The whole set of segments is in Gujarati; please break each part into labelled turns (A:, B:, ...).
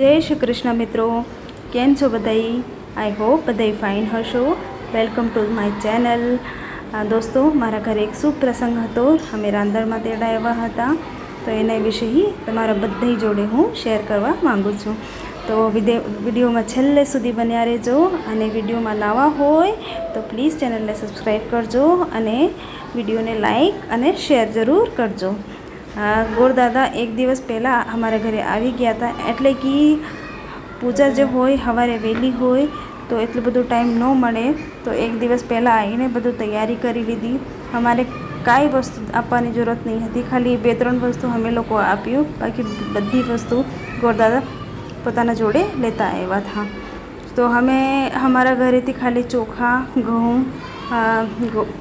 A: જય શ્રી કૃષ્ણ મિત્રો. કેમ છો બધાઈ? આઈ હોપ બધાઈ ફાઇન હશો. વેલકમ ટુ માય ચેનલ દોસ્તો, મારા ઘરે એક શુભ પ્રસંગ હતો. અમે રાંદરમાં તેડા આવ્યા હતા. તો એના વિશે તમારા બધા જોડે હું શેર કરવા માગું છું. તો વિડીયોમાં છેલ્લે સુધી બન્યા રહેજો અને વિડીયોમાં નવા હોય તો પ્લીઝ ચેનલને સબસ્ક્રાઈબ કરજો અને વિડીયોને લાઈક અને શેર જરૂર કરજો. ગોરદાદા, એક દિવસ પહેલાં અમારા ઘરે આવી ગયા હતા. એટલે કે પૂજા જે હોય, સવારે વહેલી હોય, તો એટલું બધો ટાઈમ ન મળે. તો એક દિવસ પહેલાં આવીને બધું તૈયારી કરી લીધી. અમારે કાંઈ વસ્તુ આપવાની જરૂરત નહીં હતી. ખાલી બે, ત્રણ વસ્તુ અમે લોકો આપ્યું. બાકી બધી વસ્તુ ગોરદાદા પોતાના જોડે લેતા આવ્યા હતા. તો અમે અમારા ઘરેથી ખાલી ચોખા, ઘઉં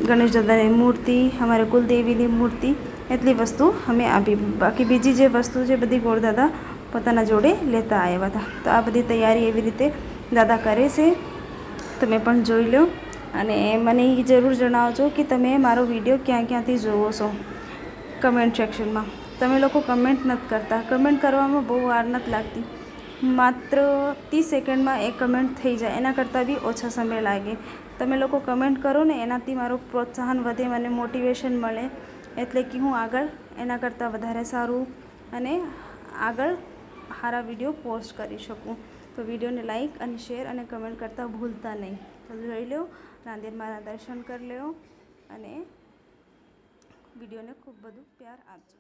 A: ગણેશ દાદાની મૂર્તિ, અમારે કુલદેવીની મૂર્તિ એટલી વસ્તુ અમે આપી. બાકી બીજી જે વસ્તુ છે બધી ગોળદાદા પોતાના જોડે લેતા આવ્યા હતા. તો આ બધી તૈયારી એવી રીતે દાદા કરે છે. તમે પણ જોઈ લો. અને મને એ જરૂર જણાવજો કે તમે મારો વીડિયો ક્યાં ક્યાંથી જોવો છો કમેન્ટ સેક્શનમાં. તમે લોકો કમેન્ટ નથી કરતા. કમેન્ટ કરવામાં બહુ વાર નથી લાગતી. માત્ર ત્રીસ સેકન્ડમાં એ કમેન્ટ થઈ જાય. એના કરતાં બી ઓછા સમય લાગે. તમે લોકો કમેન્ટ કરો ને એનાથી મારું પ્રોત્સાહન વધે, મને મોટિવેશન મળે. એટલે કે હું આગળ એના કરતાં વધારે સારું અને આગળ સારા વીડિયો પોસ્ટ કરી શકું. તો વિડીયોને લાઈક અને શેર અને કમેન્ટ કરતાં ભૂલતા નહીં. તો જોઈ લો રાંદેરમાના દર્શન કરી લો અને વિડીયોને ખૂબ બધું પ્યાર આપજો.